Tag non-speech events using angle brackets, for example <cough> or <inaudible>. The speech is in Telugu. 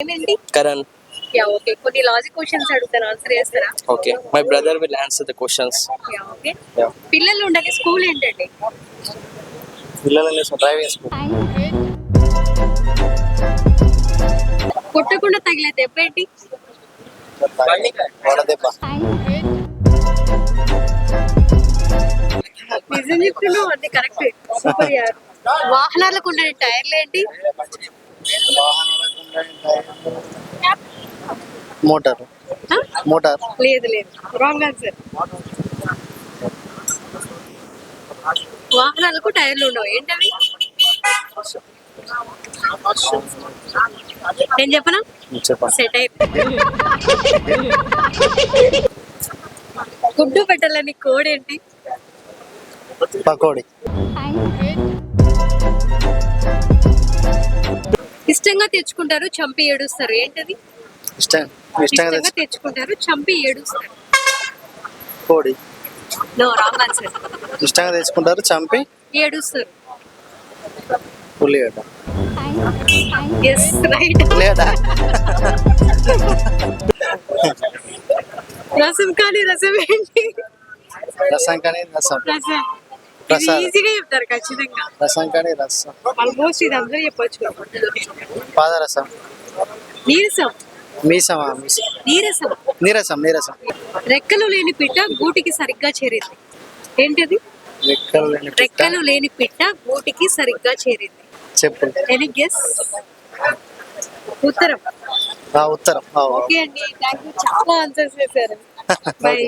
ఏమేంటి Karan. Yeah okay. కొన్ని లాజిక్ క్వశ్చన్స్ అడుగుతాను ఆన్సర్ చేస్తారా? Okay. My brother will answer the questions. Yeah okay. Yeah. పిల్లలు ఉండగా స్కూల్ ఏంటండి? పిల్లలని డ్రైవింగ్ స్కూల్ కొట్టకుండా తగిలే దెబ్బ ఏంటి? వడదెబ్బ నిజం చెప్తున్నావు అన్ని కరెక్ట్. సూపర్ యార్. వాహనాలకు ఉండే టైర్లు ఏంటి? మోటార్? మోటార్. లేదు లేదు. రాంగ్ ఆన్సర్ వాహనాలకు టైర్లు ఉండవు. ఏంటవి? నేను చెప్పనా? సెట్ గుడ్డు పెట్టాలని కోడ్ ఏంటి పకోడి ఇష్టంగా తెచ్చుకుంటారు చంపి ఏడుస్తారు. ఏంటది? ఇష్టం ఇష్టంగా ఇష్టంగా తెచ్చు తెచ్చుకుంటారు చంపి ఏడుస్తారు. కోడి. నో రాంగ్ ఆన్సర్ ఇష్టంగా తెచ్చుకుంటారు చంపి ఏడుస్తారు. ఉల్లిగడ్డ ఎస్ రైట్ లేదా రసం కానీ రసం ఏంటి? రసం కానీ రసం. రసం. ఈజీగా చెప్తారు ఖచ్చితంగా. రసం కానీ రసం. ఆల్మోస్ట్ ఇది అందరూ చెప్పొచ్చు పాదరసం. నీరసం. మీసమా? మీసం నీరసం. నీరసం నీరసం. రెక్కలు లేని పిట్ట గూటికి సరిగ్గా చేరింది. ఏంటిది? రెక్కలు లేని పిట్ట. రెక్కలు లేని పిట్ట గూటికి సరిగ్గా చేరింది. చెప్పులు ఎనీ గెస్ ఉత్తరం. ఆ ఉత్తరం. ఓకే. అండి థ్యాంక్ యూ చాలా ఆన్సర్స్ చేశారు. <laughs> బై.